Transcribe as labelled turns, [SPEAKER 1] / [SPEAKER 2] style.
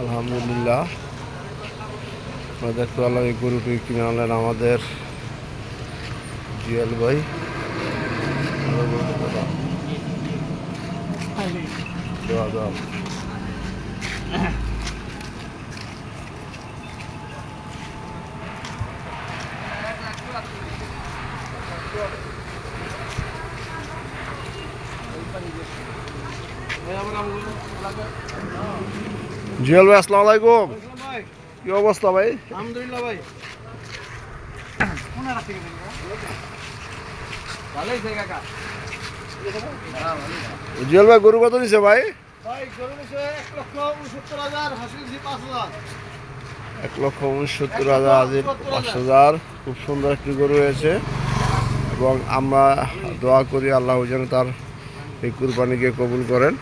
[SPEAKER 1] আলহামদুলিল্লাহ। আমরা দেখতে পেলাম এই গরুটি কিনে আনলেন আমাদের জিয়াল ভাই। দেওয়া দাও জিয়াল ভাই আসসালামু আলাইকুম। কি অবস্থা ভাই?
[SPEAKER 2] আলহামদুলিল্লাহ ভাই।
[SPEAKER 1] জিয়াল ভাই গরু কত দিছে ভাই? এক লক্ষ উনসত্তর হাজার হাজির। পাঁচ হাজার। খুব সুন্দর একটি গরু হয়েছে। এবং আমরা দোয়া করি আল্লাহ যেন তার এই কুরবানিকে কবুল করেন।